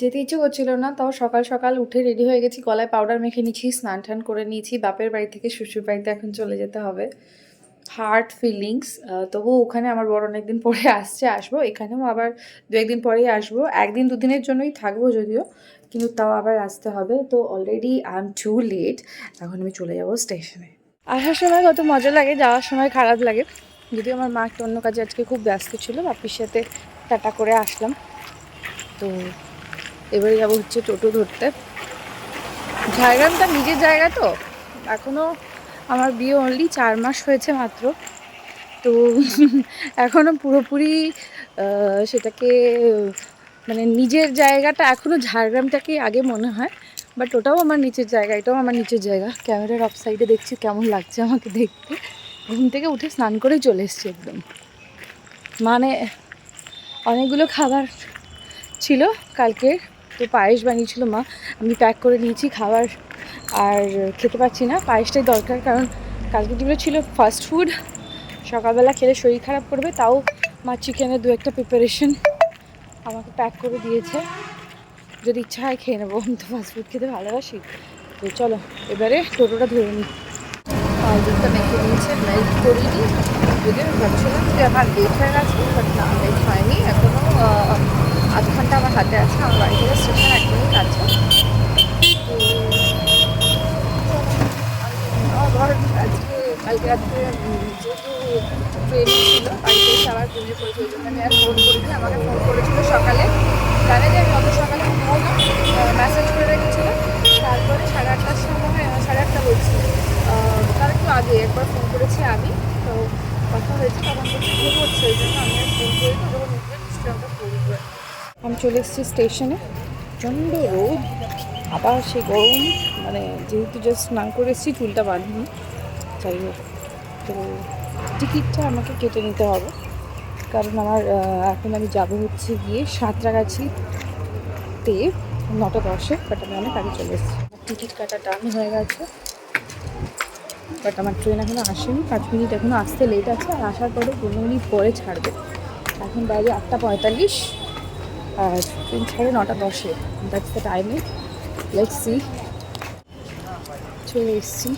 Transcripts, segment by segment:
যেতে ইচ্ছে করছিল না, তাও সকাল সকাল উঠে রেডি হয়ে গেছি, গলায় পাউডার মেখে নিয়েছি স্নান টান করে নিয়েছি, বাপের বাড়ি থেকে শ্বশুর বাড়িতে এখন চলে যেতে হবে। হার্ট ফিলিংস তবু ওখানে আমার বড় অনেকদিন পরে আসছে, আসব, এখানেও আবার দু একদিন পরেই আসব, একদিন দুদিনের জন্যই থাকব যদিও, কিন্তু তাও আবার আসতে হবে, তো already I am too late এখন আমি চলে যাব স্টেশনে আসার সময় কত মজা লাগে, যাওয়ার সময় খারাপ লাগে, যদিও আমার মা একটা অন্য কাজে আজকে খুব ব্যস্ত ছিল, বাপির সাথে টাটা করে আসলাম, তো এবারে যাব হচ্ছে টোটো ধরতে। ঝাড়গ্রামটা নিজের জায়গা তো? এখনও আমার বিয়ে অনলি চার মাস হয়েছে মাত্র। তো এখনও পুরোপুরি সেটাকে মানে নিজের জায়গাটা এখনও ঝাড়গ্রামটাকে আগে মনে হয়। বাট ওটাও আমার নিচের জায়গা, এটাও আমার নিচের জায়গা। ক্যামেরার অফ সাইডে দেখছি কেমন লাগছে আমাকে দেখতে। ঘুম থেকে উঠে স্নান করেই চলে এসছি একদম। মানে অনেকগুলো খাবার ছিল কালকে তো পায়েস বানিয়েছিল মা। আমি প্যাক করে নিয়েছি খাবার আর খেতে পাচ্ছি না। পায়েসটাই দরকার কারণ কালকে যেগুলো ছিল ফাস্ট ফুড সকালবেলা খেলে শরীর খারাপ করবে, তাও মা চিকেনের দু একটা প্রিপারেশন আমাকে প্যাক করে দিয়েছে। যদি ইচ্ছা হয় খেয়ে নেব। আমি তো ফাস্ট ফুড খেতে ভালোবাসি। তো চলো, এবারে টোটোটা ধরে নিই। দুধটা মেখে দিয়েছে মেল্ট করিনি। যদি আমি ভাবছিলাম যে আমার লেট হয়ে গেছে বাট না লেট হয়নি। এখনও আধ ঘণ্টা আমার হাতে আছে, আমার বাড়ি থেকে স্টেশন এক মিনিট আছে আজকে, কালকে বাড়িতে এসে আবার আমি আর ফোন আমাকে ফোন করেছিল সকালে। জানে যে আমি অত সকালে মেসেজ করে রেখেছিল। তারপরে সাড়ে আটটার সময় সাড়ে আটটা বলছি। তার একটু আগে একবার ফোন করেছি আমি, তো কথা হয়েছে, তখন বলছি ঘুমোচ্ছে, ওই জন্য আমি ফোন করি না যখন উঠবে নিশ্চয়ই আমরা ফোন করে আমি চলে এসেছি স্টেশনে। প্রচণ্ড রোদ, আবার সেই গরম মানে যেহেতু জাস্ট স্নান করে এসেছি, চুলটা বাঁধিনি। যাই হোক, তো টিকিটটা আমাকে কেটে নিতে হবে। কারণ আমার এখন আমি যাব হচ্ছে গিয়ে সাঁতরাগাছিতে নটা দশে বাট আমি অনেক আগে চলে এসেছি। টিকিট কাটা টান হয়ে গেছে। বাট আমার ট্রেন এখনও আসেনি, পাঁচ মিনিট এখনও আসতে লেট আছে। আর আসার পরে পনেরো মিনিট পরে ছাড়বে। এখন বাইরে আটটা পঁয়তাল্লিশ। আর ট্রেন ছাড়ে নটা দশে। That's the timing let's see চলে এসেছি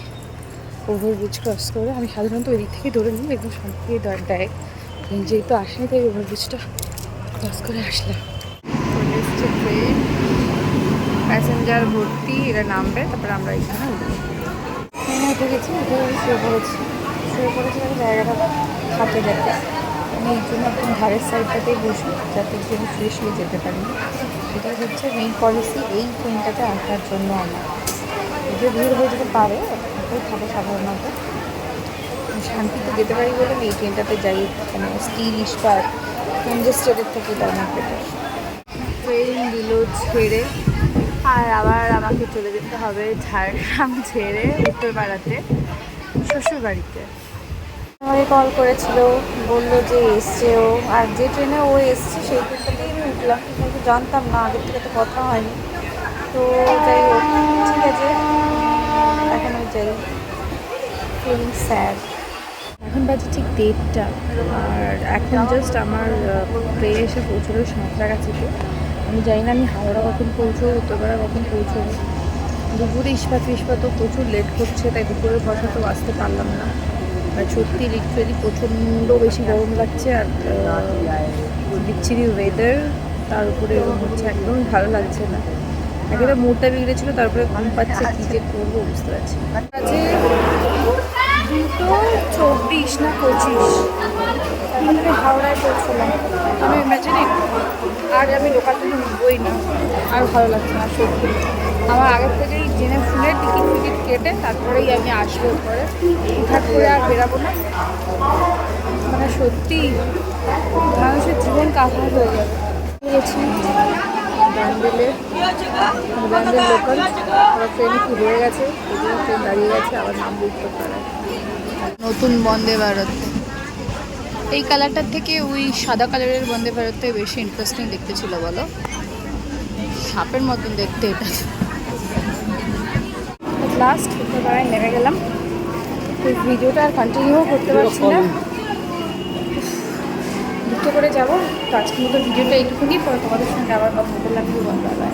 ওভারব্রিজ ক্রস করে। আমি সাধারণত ওই দিক থেকে ধরে নিই, একদম সম্পর্কে দর দেয়। যেহেতু আসেনি, তাই ওভারব্রিজটা ক্রস করে আসলাম। ট্রেন প্যাসেঞ্জার ভর্তি, এরা নামবে, তারপরে আমরা এখানে উঠে গেছি উঠে শুয়ে পড়েছি শুয়ে পড়েছি জায়গাটা হাতে যাতে আমি এই জন্য একদম ধারের সাইডটাতেই বসি, যাতে একটু আমি ফ্রেশ হয়ে যেতে পারি। এটাই হচ্ছে মেইন পলিসি এই ট্রেনটাতে আসার জন্য আমার। যে ভিড় হয়ে যেতে পারে, ওটাই থাকে সাধারণত। শান্তিতে যেতে পারি বলে আমি এই ট্রেনটাতে যাই মানে স্টিল ইস্পাত কনজেস্টেডের থেকে এটা অনেক ট্রেন দিল ছেড়ে, আর আবার আমাকে চলে যেতে হবে ঝাড়গ্রাম ছেড়ে উত্তরপাড়াতে শ্বশুর বাড়িতে আমাকে কল করেছিল, বলল যে এসছে ও। আর যে ট্রেনে ও এসছে, সেই ট্রেনটাতেই আমি উঠলাম। কিন্তু জানতাম না, আগের থেকে তো কথা হয়নি। তো যাই হোক, ঠিক আছে। এখন আমি যাই। ফিলিং স্যাড এখন বাজে ঠিক দেড়টা। আর এখন জাস্ট আমার ট্রেন এসে পৌঁছলো সাঁতরাগাছিতে আমি জানি না আমি হাওড়া কখন পৌঁছবো, উত্তরপাড়া কখন পৌঁছবো। দুপুরে ইস্পাত ফিসপাতও প্রচুর লেট করছে তাই দুপুরের বসা তো আসতে পারলাম না। আর সত্যি লিটারেলি প্রচণ্ড বেশি গরম লাগছে আর বিচ্ছিরি ওয়েদার তার উপরে হচ্ছে একদম ভালো লাগছে না। একেবারে মুডটা বিগড়েছিল তারপরে ঘুম পাচ্ছে, কী যে করব বুঝতে পারছি দুটো চব্বিশ না পঁচিশ? হাওড়ায় পৌঁছলাম আমি ইমাজিনিং আর আমি লোকাল উঠবই না। আর ভালো লাগছে না, সত্যি। আমার আগের থেকেই জেনে ফুলে টিকিট ফিকিট কেটে তারপরেই আমি আসব পরে হুটহাট করে আর বেরাবো না। মানে সত্যি, মানুষের জীবন কাঁথা হয়ে যাবে। গেছি ব্যান্ডেলে। ব্যান্ডেল লোকাল। ট্রেনে কি হয়ে গেছে ট্রেন দাঁড়িয়ে গেছে, আবার নাম বুঝতে পারে। নতুন বন্দে ভারত। এই কালারটার থেকে ওই সাদা কালারের বন্দে ভারতটা বেশি ইন্টারেস্টিং দেখতে ছিল, বলো? সাপের মতন দেখতে এটা। লাস্ট উত্তরপাড়ায় নেমে গেলাম। তো ভিডিওটা আর কন্টিনিউ করতে পারছি না। দুটো করে যাব। তো আজকের মতো ভিডিওটা একটুখানি পরে তোমাদের সঙ্গে আবার কথা বললাম বাই